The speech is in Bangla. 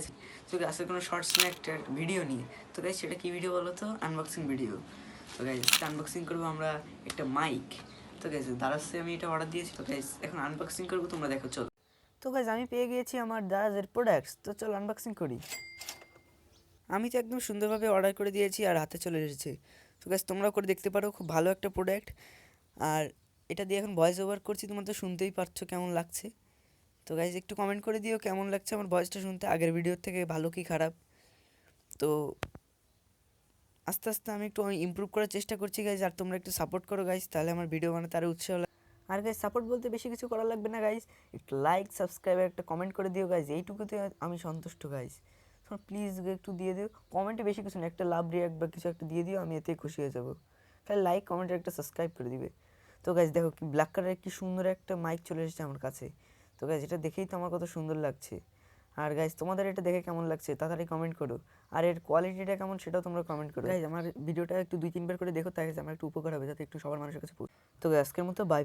গাইজ তো আজকে কোনো শর্টস না একটা ভিডিও নিয়ে। তো গাইজ সেটা কি ভিডিও বলো তো? আনবক্সিং ভিডিও তো গাইজ আনবক্সিং করব আমরা একটা মাইক তো গাইজ দারাজে আমি এটা অর্ডার দিয়েছি। তো গাইজ এখন আনবক্সিং করব, তোমরা দেখো, চলো। তো গাইজ আমি পেয়ে গিয়েছি আমার দারাজের প্রোডাক্টস তো, চলো আনবক্সিং করি। আমি তো একদম সুন্দরভাবে অর্ডার করে দিয়েছি আর হাতে চলে এসেছে। তো গাইজ তোমরাও করে দেখতে পারো, খুব ভালো একটা প্রোডাক্ট আর এটা দিয়ে এখন ভয়েস ওভার করছি, তোমরা তো শুনতেই পারছ কেমন লাগছে। তো গাইজ একটু কমেন্ট করে দিও কেমন লাগছে আমার ভয়েসটা শুনতে? আগের ভিডিওর থেকে ভালো কি খারাপ? তো আস্তে আস্তে আমি একটু ইমপ্রুভ করার চেষ্টা করছি গাইজ আর তোমরা একটু সাপোর্ট করো গাইজ তাহলে আমার ভিডিও বানাতে আরও উৎসাহ লাগে আর গাইজ সাপোর্ট বলতে বেশি কিছু করা লাগবে না গাইজ একটু লাইক সাবস্ক্রাইব একটা কমেন্ট করে দিও গাইজ এইটুকুতে আমি সন্তুষ্ট গাইজ প্লিজ একটু দিয়ে দিও কমেন্টে বেশি কিছু না, একটা লাভ রিয়াক্ট বা কিছু একটা দিয়ে দিও, আমি এতেই খুশি হয়ে যাব। খালি লাইক কমেন্ট একটা সাবস্ক্রাইব করে দিবে। তো গাইজ দেখো কি ব্ল্যাক কালারের কি সুন্দর একটা মাইক চলে এসেছে আমার কাছে। তো গাইজ এটা দেখেই তো আমার কত সুন্দর লাগছে। আর গাইজ তোমাদের এটা দেখে কেমন লাগছে, তাড়াতাড়ি কমেন্ট করো। আর এর কোয়ালিটিটা কেমন সেটাও তোমরা কমেন্ট করো। গাইজ আমার ভিডিওটা একটু দুই, তিনবার করে দেখো তাই আমার একটু উপকার হবে, যাতে একটু সবার মানুষের কাছে তো আজকের মতো বাই